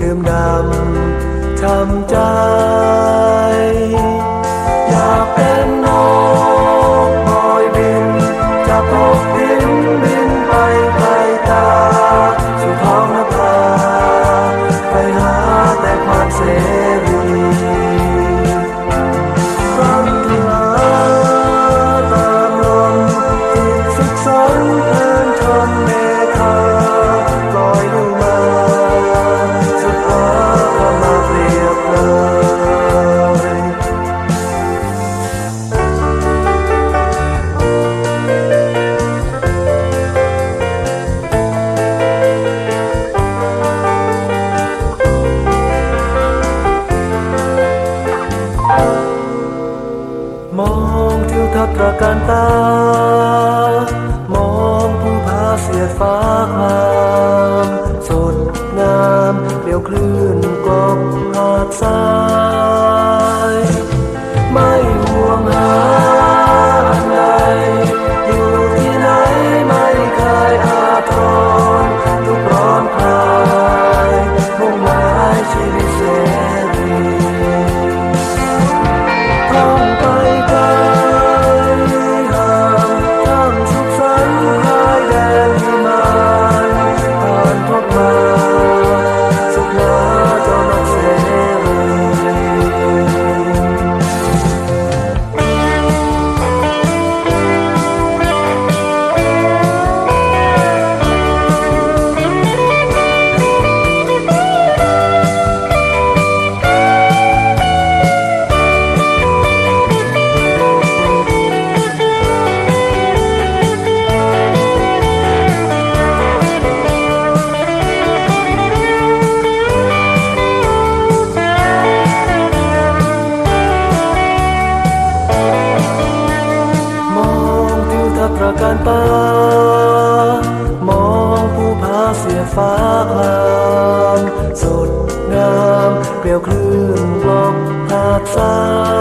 ดื่มดำทำใจ ตระการตามองผู้พาเสียฟ้ามา การตามองผู้พาเสียฟ้าคลามสดงามเปลี่ยวคลื่นกลอกหาดทา